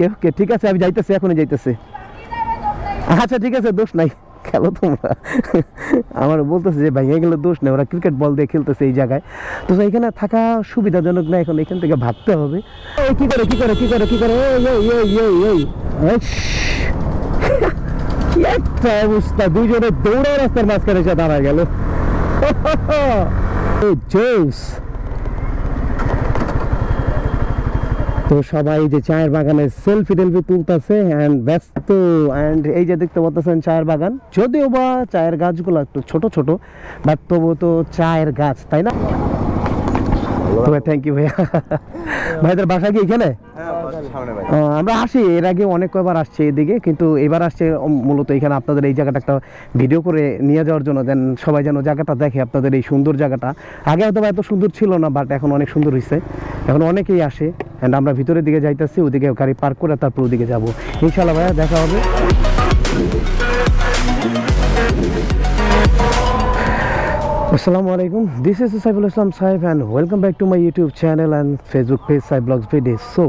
ওকে ঠিক আছে, আমি যাইতেছি, এখনই যাইতেছি। আচ্ছা ঠিক আছে, দোষ নাই। খেলো তোমরা। আমার বলতেছে যে, ভাইয়া গেলে দোষ নেই। ওরা ক্রিকেট বল দিয়ে খেলতেছে এই জায়গায়। তো এখানে থাকা সুবিধাজনক না? এখন এখান থেকে ভাবতে হবে। কি করে কি করে কি করে কি করে? কি একটা অবস্থা। দুজনে দৌড়ে রাস্তার মাঝখানে এসে দাঁড়া গেল। জোস। তো সবাই যে চায়ের বাগানে সেলফি টেলফি তুলতেছে অ্যান্ড ব্যস্ত অ্যান্ড এই যে দেখতে পাচ্ছেন চায়ের বাগান যদিও বা চায়ের গাছগুলো একটু ছোট ছোট বাট তবু তো চায়ের গাছ তাই না? তবে থ্যাংক ইউ ভাইয়া। ভাইদের বাসা কি এখানে? আমরা আসি এর আগে অনেক কয়বার আসছি এদিকে কিন্তু এবার আসছে মূলত এখানে আপনাদের এই জায়গাটা একটা ভিডিও করে নিয়ে যাওয়ার জন্য দেন সবাই যেন জায়গাটা দেখে আপনাদের এই সুন্দর জায়গাটা। আগে হয়তো এত সুন্দর ছিল না বাট এখন অনেক সুন্দর হয়েছে এখন অনেকেই আসে। অ্যান্ড আমরা ভিতরের দিকে যাইতেছি, ওদিকে গাড়ি পার্ক করে তারপর ওদিকে যাব। ইনশাল্লাহ ভাইয়া, দেখা হবে। আসসালামু আলাইকুম। দিস ইজ সাইফুল ইসলাম সাহেব and welcome back to my YouTube channel and Facebook page Sai vlogs video so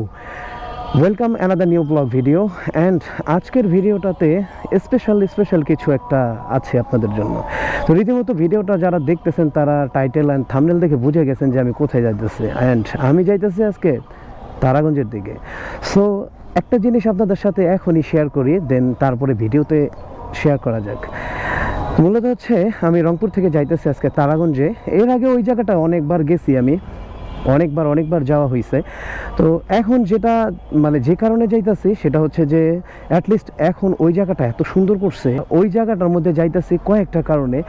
welcome another new vlog video and আজকের ভিডিওটাতে স্পেশাল স্পেশাল কিছু একটা আছে আপনাদের জন্য। তো রীতিমতো ভিডিওটা যারা দেখতেছেন, তারা টাইটেল অ্যান্ড থামনেল দেখে বুঝে গেছেন যে আমি কোথায় যাইতেছি। অ্যান্ড আমি যাইতেছি আজকে তারাগঞ্জের দিকে। সো একটা জিনিস আপনাদের সাথে এখনই শেয়ার করি দেন তারপরে ভিডিওতে শেয়ার করা যাক। মূলত হচ্ছে, আমি রংপুর থেকে যাইতেছি আজকে তারাগঞ্জে। এর আগে ওই জায়গাটা অনেকবার গেছি আমি। অনেকবার অনেকবার যাওয়া হয়েছে তো এখন যেটা মানে যে কারণে যাইতাছি সেটা হচ্ছে যে অ্যাটলিস্ট এখন ওই জায়গাটা এত সুন্দর করছে, ওই জায়গাটার মধ্যে যাইতাছি কয়েকটা কারণে।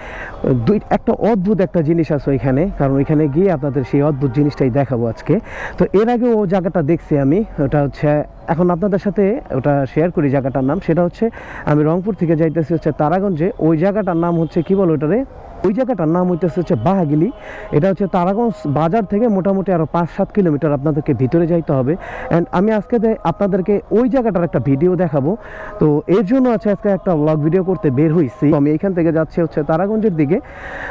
দুই, একটা অদ্ভুত একটা জিনিস আছে ওইখানে, কারণ ওইখানে গিয়ে আপনাদের সেই অদ্ভুত জিনিসটাই দেখাবো আজকে। তো এর আগে ও জায়গাটা দেখছি আমি, ওটা হচ্ছে, এখন আপনাদের সাথে ওটা শেয়ার করি জায়গাটার নাম, সেটা হচ্ছে আমি রংপুর থেকে যাইতেছি হচ্ছে তারাগঞ্জে, ওই জায়গাটার নাম হচ্ছে কি বলো ওটারে? ওই জায়গাটার নাম হইতেছে হচ্ছে বাহাগিলি। এটা হচ্ছে তারাগঞ্জ বাজার থেকে মোটামুটি আরও পাঁচ সাত কিলোমিটার আপনাদেরকে ভিতরে যাইতে হবে। অ্যান্ড আমি আজকে আপনাদেরকে ওই জায়গাটার একটা ভিডিও দেখাবো। তো এর জন্য আছে আজকে একটা ব্লগ ভিডিও করতে বের হয়েছি আমি এখান থেকে যাচ্ছি হচ্ছে তারাগঞ্জের দিকে।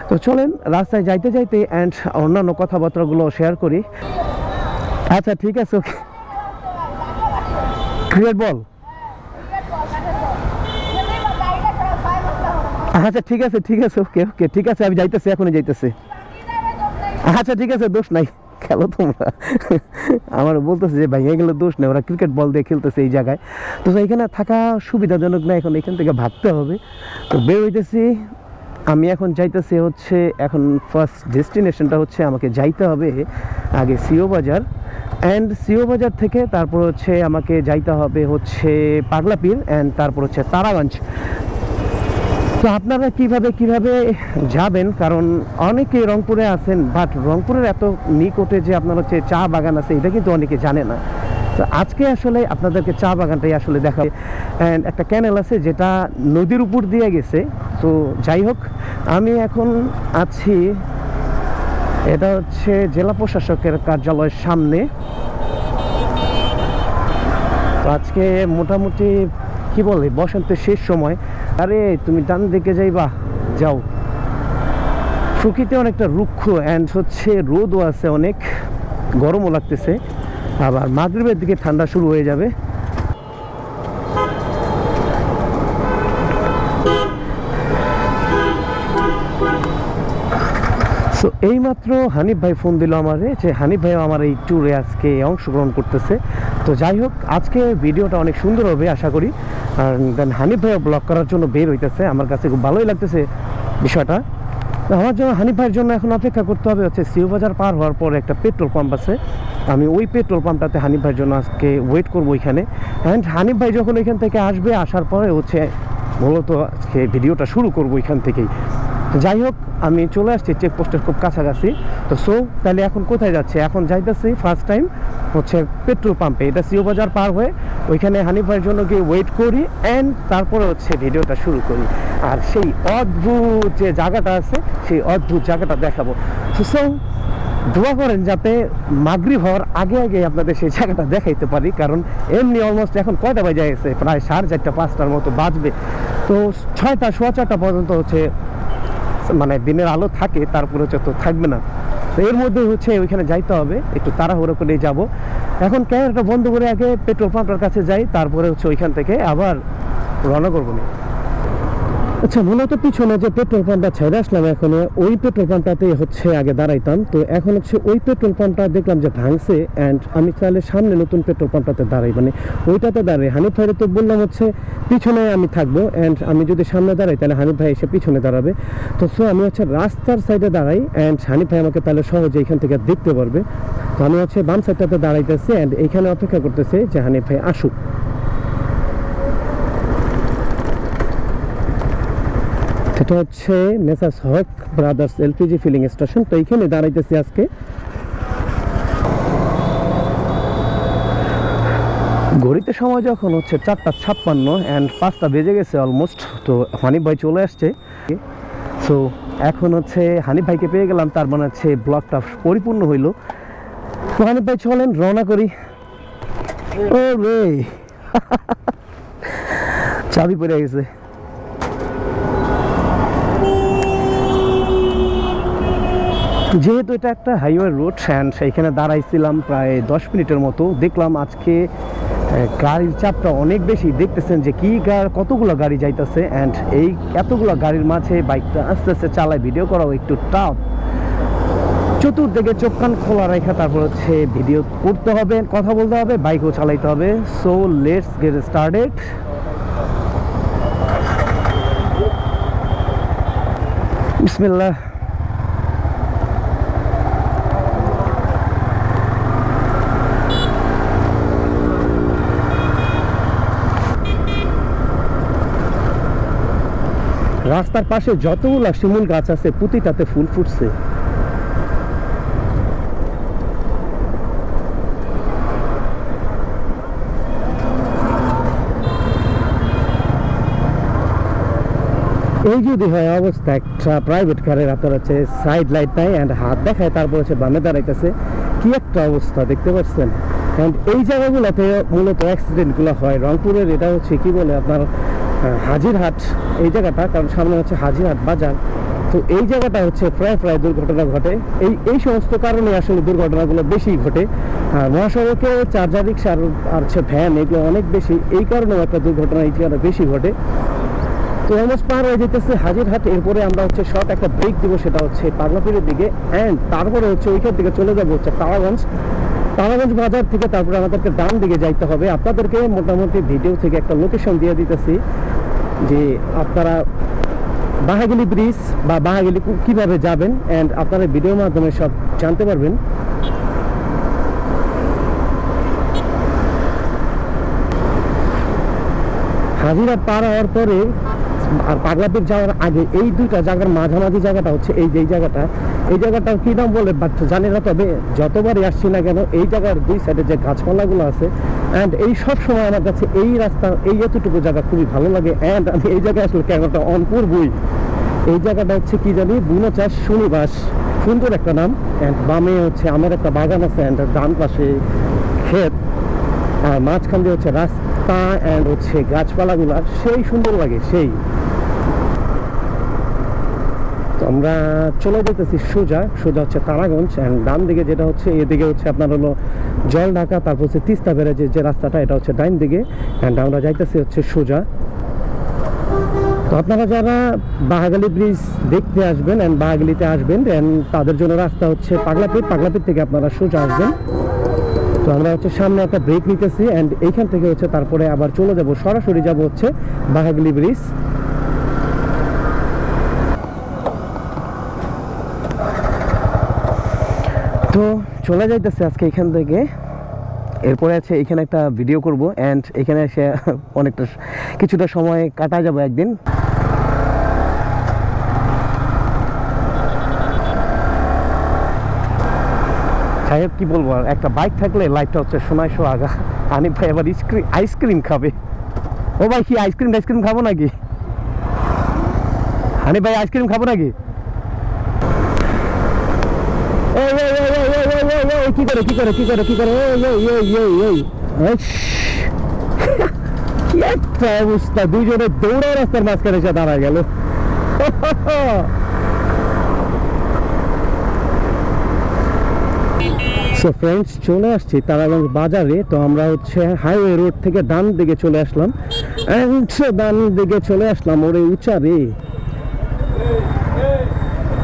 তো চলেন, রাস্তায় যাইতে যাইতে অ্যান্ড অন্যান্য কথাবার্তাগুলো শেয়ার করি। আচ্ছা ঠিক আছে ওকে ক্রিকেট বল আচ্ছা ঠিক আছে ঠিক আছে, ওকে ওকে, ঠিক আছে, আমি যাইতেছি, এখনই যাইতেছি। আচ্ছা ঠিক আছে, দোষ নাই। খেলো তোমরা। আমার বলতেছে যে, ভাইয়া গেলে দোষ নেই, ওরা ক্রিকেট বল দিয়ে খেলতেছে এই জায়গায়। তো এখানে থাকা সুবিধাজনক না, এখন এখান থেকে ভাবতে হবে। তো বের হইতেছি। আমি এখন যাইতেছি হচ্ছে, এখন ফার্স্ট ডেস্টিনেশনটা হচ্ছে, আমাকে যাইতে হবে আগে সিও বাজার। অ্যান্ড সিও বাজার থেকে তারপর হচ্ছে, আমাকে যাইতে হবে হচ্ছে পাগলাপীর অ্যান্ড তারপর হচ্ছে তারাগঞ্জ। তো আপনারা কীভাবে কীভাবে যাবেন? কারণ অনেকে রংপুরে আছেন বাট রংপুরের এত নিকটে যে আপনার হচ্ছে চা বাগান আছে, এটা কিন্তু অনেকে জানে না। তো আজকে আসলে আপনাদেরকে চা বাগানটাই আসলে দেখা অ্যান্ড একটা ক্যানেল আছে যেটা নদীর উপর দিয়ে গেছে। তো যাই হোক, আমি এখন আছি, এটা হচ্ছে জেলা প্রশাসকের কার্যালয়ের সামনে। আজকে মোটামুটি, কি বলে বসন্তের শেষ সময়। আরে, তুমি ডান দিকে যাইবা। যাও। প্রকৃতি অনেকটা রুক্ষ অ্যান্ড হচ্ছে রোদও আছে অনেক। গরমও লাগতেছে। আবার মাগরিবের দিকে ঠান্ডা শুরু হয়ে যাবে। তো এইমাত্র হানিফ ভাই ফোন দিল আমারে যে হানিফ ভাই আমার এই ট্যুরে আজকে অংশগ্রহণ করতেছে। তো যাই হোক, আজকে ভিডিওটা অনেক সুন্দর হবে, আশা করি। আর দেন হানিফ ভাইও ব্লগ করার জন্য বের হইতেছে। আমার কাছে খুব ভালোই লাগতেছে বিষয়টা। আমার জন্য হানিফ ভাইয়ের জন্য এখন অপেক্ষা করতে হবে হচ্ছে বাজার পার হওয়ার পর একটা পেট্রোল পাম্প আছে। আমি ওই পেট্রোল পাম্পটাতে হানিফ ভাইয়ের জন্য আজকে ওয়েট করব ওইখানে অ্যান্ড হানিফ ভাই যখন ওইখান থেকে আসবে, আসার পরে হচ্ছে মূলত আজকে ভিডিওটা শুরু করব ওইখান থেকেই। যাই হোক আমি চলে আসছি চেকপোস্টের খুব কাছাকাছি। তো সো তাহলে এখন কোথায় যাচ্ছে? এখন যাইতেছি ফার্স্ট টাইম হচ্ছে পেট্রোল পাম্পে এটা সিও বাজার পার হয়ে ওইখানে হানিফ জন্য গিয়ে ওয়েট করি অ্যান্ড তারপরে হচ্ছে ভিডিওটা শুরু করি। আর সেই অদ্ভুত যে জায়গাটা আছে, সেই অদ্ভুত জায়গাটা দেখাবো। সো দোয়া করেন যাতে মাগরি হওয়ার আগে আগে আপনাদের সেই জায়গাটা দেখাইতে পারি, কারণ এমনি অলমোস্ট এখন কয়টা বাজে গেছে প্রায় সাড়ে চারটা, পাঁচটার মতো বাজবে। তো ছয়টা, সোয়া চারটা পর্যন্ত হচ্ছে মানে দিনের আলো থাকে, তারপরে হচ্ছে তো থাকবে না। তো এর মধ্যে হচ্ছে ওইখানে যাইতে হবে, একটু তাড়াহুড়ো করে যাব। এখন ক্যামেরাটা বন্ধ করে আগে পেট্রোল পাম্পের কাছে যাই, তারপরে হচ্ছে ওইখান থেকে আবার রওনা করব নি আচ্ছা মূলত পিছনে যে পেট্রোল পাম্পটা ছেড়ে আসলাম এখন, ওই পেট্রোল পাম্পটাতে হচ্ছে আগে দাঁড়াইতাম। তো এখন হচ্ছে ওই পেট্রোল পাম্পটা দেখলাম যে ভাঙছে অ্যান্ড আমি চাইলে সামনে নতুন পেট্রোল পাম্পটাতে দাঁড়াই। মানে ওইটাতে দাঁড়াই। হানিফ ভাইরে তো বললাম হচ্ছে পিছনে আমি থাকব অ্যান্ড আমি যদি সামনে দাঁড়াই তাহলে হানিফ ভাই এসে পিছনে দাঁড়াবে। তো সো আমি হচ্ছে রাস্তার সাইডে দাঁড়াই অ্যান্ড হানিফ ভাই আমাকে তাহলে সহজে এখান থেকে দেখতে পারবে। তো আমি হচ্ছে বাম সাইডটাতে দাঁড়াইতেছি অ্যান্ড এইখানে অপেক্ষা করতেছে যে হানিফ ভাই আসুক। এটা হচ্ছে messrs Haque brothers LPG filling station. তো এইখানে দাঁড়াইতেছি আজকে। ঘড়িতে সময় যখন হচ্ছে চারটা ছাপ্পান্ন অ্যান্ড পাঁচটা বেজে গেছে অলমোস্ট তো হানিফ ভাই চলে আসছে। সো এখন হচ্ছে হানিফ ভাইকে পেয়ে গেলাম, তার মানে হচ্ছে ব্লকটা পরিপূর্ণ হইল। তো হানিফ ভাই, চলেন, রওনা করি। ও রে চাবি পড়ে গেছে। যেহেতু এটা একটা হাইওয়ে রোড অ্যান্ড সেইখানে দাঁড়াইছিলাম প্রায় দশ মিনিটের মতো। দেখলাম আজকে গাড়ির চাপটা অনেক বেশি। দেখতেছেন যে কি কতগুলো গাড়ি যাইতেছে অ্যান্ড এই এতগুলো গাড়ির মাঝে বাইকটা আস্তে আস্তে চালায় ভিডিও করাও একটু টাফ চতুর্দিকে চোখ কান খোলা রেখা, তারপর হচ্ছে ভিডিও করতে হবে, কথা বলতে হবে, বাইকও চালাইতে হবে। সো লেটস গেট স্টার্টেড বিসমিল্লাহ। রাস্তার পাশে যতগুলো শিমুল গাছ আছে প্রতিটাতে ফুল ফুটছে। এই যদি হয় অবস্থা, একটা প্রাইভেট কারের আপনার হচ্ছে সাইড লাইট নাই অ্যান্ড হাত দেখায়, তারপর হচ্ছে বামে দাঁড়াইতেছে। কি একটা অবস্থা, দেখতে পাচ্ছেন? অ্যান্ড এই জায়গাগুলোতে মূলত অ্যাক্সিডেন্টগুলো হয়। রংপুরের এটা হচ্ছে, কি বলে আপনার হাজিরহাট, এই জায়গাটা, কারণ সামনে হচ্ছে হাজিরহাট বাজার। তো এই জায়গাটা হচ্ছে প্রায় প্রায় দুর্ঘটনা ঘটে। এই এই সমস্ত কারণে আসলে দুর্ঘটনাগুলো বেশি ঘটে। মহাসড়কে চার্জার রিক্সা আর হচ্ছে ভ্যান এগুলো অনেক বেশি। এই কারণেও একটা দুর্ঘটনা এই জায়গাটা বেশি ঘটে। তো অলমোস্ট পার হয়ে যেতেছে হাজিরহাট। এরপরে আমরা হচ্ছে শর্ট একটা ব্রেক দিব, সেটা হচ্ছে পাগলাপুরের দিকে। অ্যান্ড তারপরে হচ্ছে ওইখান থেকে চলে যাব হচ্ছে তারাগঞ্জ তারাগঞ্জ বাজার থেকে তারপরে আমাদেরকে ডান দিকে যাইতে হবে। আপনাদেরকে মোটামুটি ভিডিও থেকে একটা লোকেশন দিয়ে দিতেছি যে আপনারা বাহাগিলি ব্রিজ বা বাহাগিলি কীভাবে যাবেন অ্যান্ড আপনারা ভিডিওর মাধ্যমে সব জানতে পারবেন। হাজিরা পার হওয়ার পরে আর পাগলাপুর যাওয়ার আগে এই দুইটা জায়গার মাঝামাঝি জায়গাটা হচ্ছে এই যে জায়গাটা, এই জায়গাটা কি নাম বলে? বাট জানি না, তবে যতবারই আসছি না কেন, এই জায়গার দুই সাইডে যে গাছপালাগুলো আছে অ্যান্ড এই সব সময় আমার কাছে এই রাস্তা, এই এতটুকু জায়গা খুবই ভালো লাগে অ্যান্ড আমি এই জায়গায় আসলে ক্যামেরাটা অন করবই। এই জায়গাটা হচ্ছে কি জানি? বুনো চাষ শনিবাস। সুন্দর একটা নাম অ্যান্ড বামে হচ্ছে আমার একটা বাগান আছে অ্যান্ড ডান পাশে ক্ষেত, আর মাঝখান দিয়ে হচ্ছে রাস্তা। অ্যান্ড হচ্ছে গাছপালাগুলা, সেই সুন্দর লাগে, সেই। তো আমরা চলে যেতেছি সোজা সোজা হচ্ছে তারাগঞ্জ অ্যান্ড ডান দিকে যেটা হচ্ছে, এদিকে হচ্ছে আপনার হলো জল ঢাকা, তারপর হচ্ছে তিস্তা ব্যারেজের যে রাস্তাটা, এটা হচ্ছে ডাইন দিকে অ্যান্ড আমরা যাইতেছি হচ্ছে সোজা। তো আপনারা যারা বাহাগালি ব্রিজ দেখতে আসবেন অ্যান্ড বাহাগালিতে আসবেন অ্যান্ড তাদের জন্য রাস্তা হচ্ছে পাগলাপিট পাগলাপিট থেকে আপনারা সোজা আসবেন। তো আমরা হচ্ছে সামনে একটা ব্রেক নিতেছি অ্যান্ড এইখান থেকে হচ্ছে তারপরে আবার চলে যাব, সরাসরি যাব হচ্ছে বাহাগলি ব্রিজ। তো চলে যাইতেছে আজকে এখান থেকে। এরপরে আছে এখানে একটা ভিডিও করব অ্যান্ড এখানে এসে অনেকটা কিছুটা সময় কাটা যাবে একদিন। সাহেব কি বলব একটা বাইক থাকলে লাইটটা হচ্ছে সোনায় সো আগা আনি ভাই আবার আইসক্রিম খাবে ও ভাই কি আইসক্রিম আইসক্রিম খাব নাকি আনি ভাই আইসক্রিম খাব নাকি কি করে কি করে কি করে কি করে একটা অবস্থা দুইজনে দৌড়ায় রাস্তার মাঝখানে এসে দাঁড়া গেল সো ফ্রেন্ডস চলে আসছি তারাগঞ্জ বাজারে। তো আমরা হচ্ছে হাইওয়ে রোড থেকে ডান দিকে চলে আসলাম। ডান দিকে চলে আসলাম ওরে উঁচা রে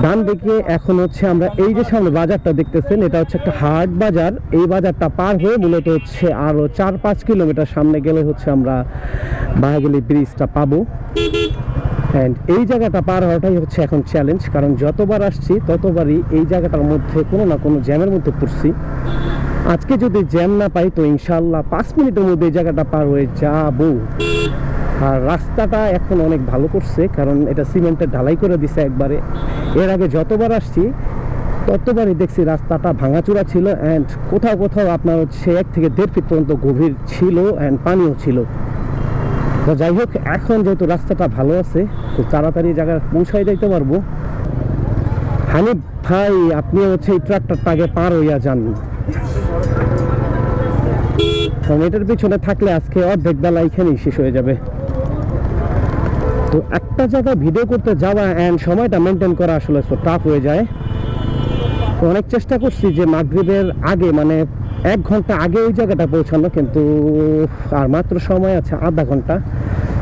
ডান দিকে এখন হচ্ছে আমরা এই যে সামনে বাজারটা দেখতেছেন, এটা হচ্ছে একটা হাট বাজার। এই বাজারটা পার হয়ে মূলত হচ্ছে আরও চার পাঁচ কিলোমিটার সামনে গেলে হচ্ছে আমরা বাহাগলি ব্রিজটা পাবো। অ্যান্ড এই জায়গাটা পার হওয়াটাই হচ্ছে এখন চ্যালেঞ্জ কারণ যতবার আসছি, ততবারই এই জায়গাটার মধ্যে কোনো না কোনো জ্যামের মধ্যে পড়ছি। আজকে যদি জ্যাম না পাই, তো ইনশাল্লাহ পাঁচ মিনিটের মধ্যে এই জায়গাটা পার হয়ে যাব। আর রাস্তাটা এখন অনেক ভালো করছে, কারণ এটা সিমেন্টের ঢালাই করে দিছে একবারে। এর আগে যতবার আসছি, ততবারই দেখছি রাস্তাটা ভাঙাচুরা ছিল অ্যান্ড কোথাও কোথাও আপনার হচ্ছে এক থেকে দেড় ফিট পর্যন্ত গভীর ছিল অ্যান্ড পানিও ছিল। তো যাই হোক, এখন যেহেতু রাস্তাটা ভালো আছে খুব তাড়াতাড়ি জায়গায় পৌঁছাই যাইতে পারব। হানিফ ভাই, আপনি হচ্ছে এই ট্রাক্টরটা আগে পার হইয়া যান। কারণ এটার পিছনে থাকলে আজকে অর্ধেক বেলা এখানেই শেষ হয়ে যাবে। তো একটা জায়গায় ভিডিও করতে যাওয়া অ্যান্ড সময়টা মেনটেন করা আসলে টাফ হয়ে যায়। তো অনেক চেষ্টা করছি যে মাগরিবের আগে মানে এক ঘণ্টা আগে ওই জায়গাটা পৌঁছানো কিন্তু আর মাত্র সময় আছে আধা ঘণ্টা।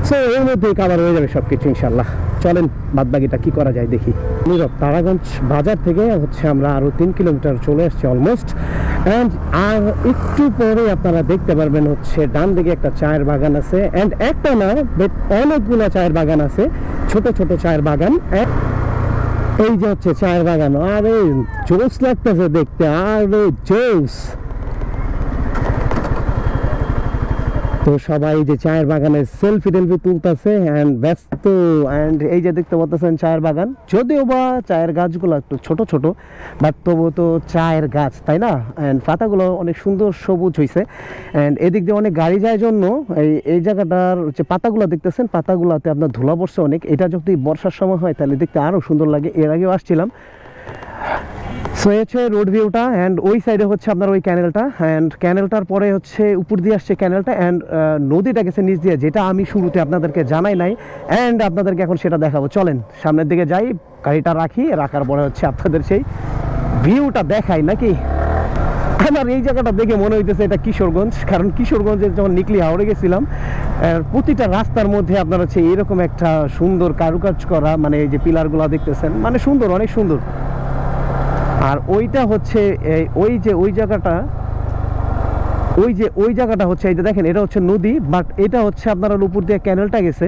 সো এর মধ্যেই কাবার হয়ে যাবে সব কিছু ইনশাল্লাহ চলেন, বাদবাকিটা কি করা যায় দেখি। নীরব, তারাগঞ্জ বাজার থেকে হচ্ছে আমরা আরও তিন কিলোমিটার চলে আসছি অলমোস্ট অ্যান্ড আর একটু পরে আপনারা দেখতে পারবেন হচ্ছে ডান দিকে একটা চায়ের বাগান আছে। অ্যান্ড একটা না অনেকগুলো চায়ের বাগান আছে। ছোট ছোট চায়ের বাগান। এই যে হচ্ছে চায়ের বাগান, আরে জোস লাগতেছে দেখতে, আরে জোস তো সবাই যে চায়ের বাগানে সেলফি টেলফি তুলতেছে অ্যান্ড ব্যস্ত অ্যান্ড এই যে দেখতে পাচ্ছেন চায়ের বাগান, যদিও বা চায়ের গাছগুলো একটু ছোট ছোট বাট তবু তো চায়ের গাছ, তাই না? অ্যান্ড পাতাগুলো অনেক সুন্দর সবুজ হয়েছে অ্যান্ড এদিক দিয়ে অনেক গাড়ি যায় জন্য এই এই জায়গাটার যে পাতাগুলো দেখতেছেন, পাতাগুলোতে আপনার ধুলা পড়ছে অনেক। এটা যদি বর্ষার সময় হয়, তাহলে দেখতে আরও সুন্দর লাগে। এর আগেও আসছিলাম। সো হচ্ছে রোড ভিউটা অ্যান্ড ওই সাইডে হচ্ছে আপনার ওই ক্যানেলটা অ্যান্ড ক্যানেলটার পরে হচ্ছে উপর দিয়ে আসছে ক্যানেলটা অ্যান্ড নদীটা গেছে নিচ দিয়ে, যেটা আমি শুরুতে আপনাদেরকে জানাই নাই অ্যান্ড আপনাদেরকে এখন সেটা দেখাবো। চলেন, সামনের দিকে যাই, গাড়িটা রাখি, রাখার পরে হচ্ছে আপনাদের সেই ভিউটা দেখাই নাকি? আমার এই জায়গাটা দেখে মনে হইতেছে এটা কিশোরগঞ্জ, কারণ কিশোরগঞ্জের যখন নিকলি হাওড়ে গেছিলাম প্রতিটা রাস্তার মধ্যে আপনার হচ্ছে এরকম একটা সুন্দর কারুকাজ করা মানে এই যে পিলারগুলো দেখতেছেন মানে সুন্দর, অনেক সুন্দর। আর ওইটা হচ্ছে ওই যে, ওই জায়গাটা, ওই যে, ওই জায়গাটা হচ্ছে, এই যে দেখেন, এটা হচ্ছে নদী বাট এটা হচ্ছে আপনার উপর দিয়ে ক্যানেলটা গেছে।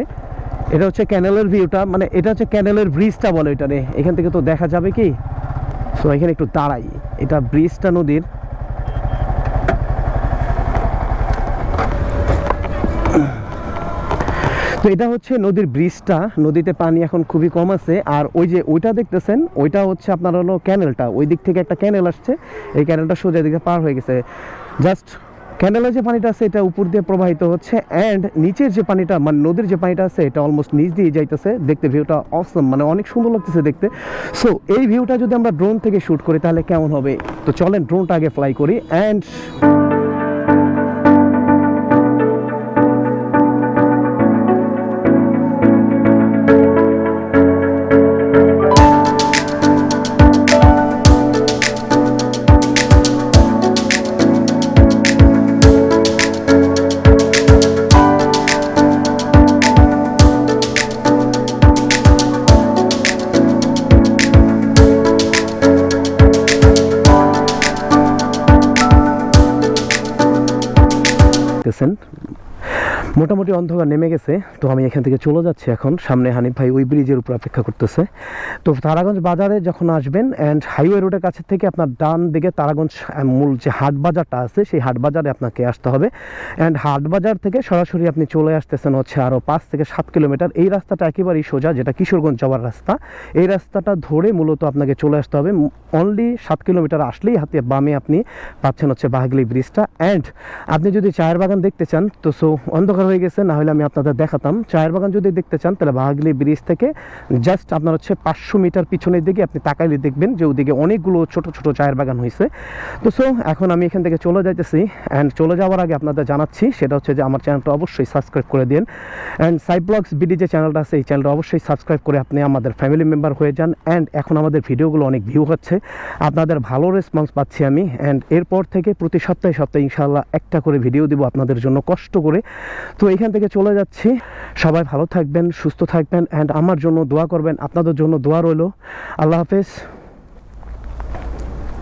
এটা হচ্ছে ক্যানেলের ভিউটা মানে এটা হচ্ছে ক্যানেলের ব্রিজটা বলে এটা রে। এখান থেকে তো দেখা যাবে কি? সো এখানে একটু দাঁড়াই। এটা ব্রিজটা নদীর। তো এটা হচ্ছে নদীর ব্রিজটা নদীতে পানি এখন খুবই কম আছে। আর ওই যে ওইটা দেখতেছেন, ওইটা হচ্ছে আপনার হলো ক্যানেলটা ওই দিক থেকে একটা ক্যানেল আসছে। এই ক্যানেলটা সোজা দিকে পার হয়ে গেছে। জাস্ট ক্যানেলের যে পানিটা আছে, এটা উপর দিয়ে প্রবাহিত হচ্ছে। অ্যান্ড নিচের যে পানিটা মানে নদীর যে পানিটা আছে, এটা অলমোস্ট নিচ দিয়ে যাইতেছে। দেখতে ভিউটা অসম মানে অনেক সুন্দর লাগতেছে দেখতে। সো এই ভিউটা যদি আমরা ড্রোন থেকে শ্যুট করি, তাহলে কেমন হবে? তো চলেন ড্রোনটা আগে ফ্লাই করি। অ্যান্ড দেখতেছেন মোটামুটি অন্ধকার নেমে গেছে, তো আমি এখান থেকে চলে যাচ্ছি এখন। সামনে হানিফ ভাই ওই ব্রিজের উপর অপেক্ষা করতেছে। তো তারাগঞ্জ বাজারে যখন আসবেন অ্যান্ড হাইওয়ে রোডের কাছে থেকে আপনার ডান দিকে তারাগঞ্জ মূল যে হাট বাজারটা আছে, সেই হাট বাজারে আপনাকে আসতে হবে। অ্যান্ড হাট বাজার থেকে সরাসরি আপনি চলে আসতেছেন হচ্ছে আরও পাঁচ থেকে সাত কিলোমিটার। এই রাস্তাটা একেবারেই সোজা, যেটা কিশোরগঞ্জ যাওয়ার রাস্তা। এই রাস্তাটা ধরে মূলত আপনাকে চলে আসতে হবে। অনলি সাত কিলোমিটার আসলেই হাতে বামে আপনি পাচ্ছেন হচ্ছে বাহাগলি ব্রিজটা অ্যান্ড আপনি যদি চায়ের বাগান দেখতে চান, তো সো অন্ধকার অন্ধকার হয়ে গেছে, না হলে আমি আপনাদের দেখাতাম। চায়ের বাগান যদি দেখতে চান, তাহলে বাহাগলি ব্রিজ থেকে জাস্ট আপনার হচ্ছে পাঁচশো মিটার পিছনের দিকে আপনি তাকাইলে দেখবেন যে ওদিকে অনেকগুলো ছোট ছোট চায়ের বাগান হয়েছে। তো সো এখন আমি এখান থেকে চলে যাইতেছি অ্যান্ড চলে যাওয়ার আগে আপনাদের জানাচ্ছি, সেটা হচ্ছে যে আমার চ্যানেলটা অবশ্যই সাবস্ক্রাইব করে দিন অ্যান্ড সাইড ব্লগস বিডি যে চ্যানেলটা আছে, এই চ্যানেলটা অবশ্যই সাবস্ক্রাইব করে আপনি আমাদের ফ্যামিলি মেম্বার হয়ে যান। অ্যান্ড এখন আমাদের ভিডিওগুলো অনেক ভিউ হচ্ছে। আপনাদের ভালো রেসপন্স পাচ্ছি আমি। অ্যান্ড এরপর থেকে প্রতি সপ্তাহে সপ্তাহে ইনশাআল্লাহ একটা করে ভিডিও দিব আপনাদের জন্য কষ্ট করে। তো এখান থেকে চলে যাচ্ছি। সবাই ভালো থাকবেন, সুস্থ থাকবেন অ্যান্ড আমার জন্য দোয়া করবেন, আপনাদের জন্য দোয়া রইল। আল্লাহ হাফেজ।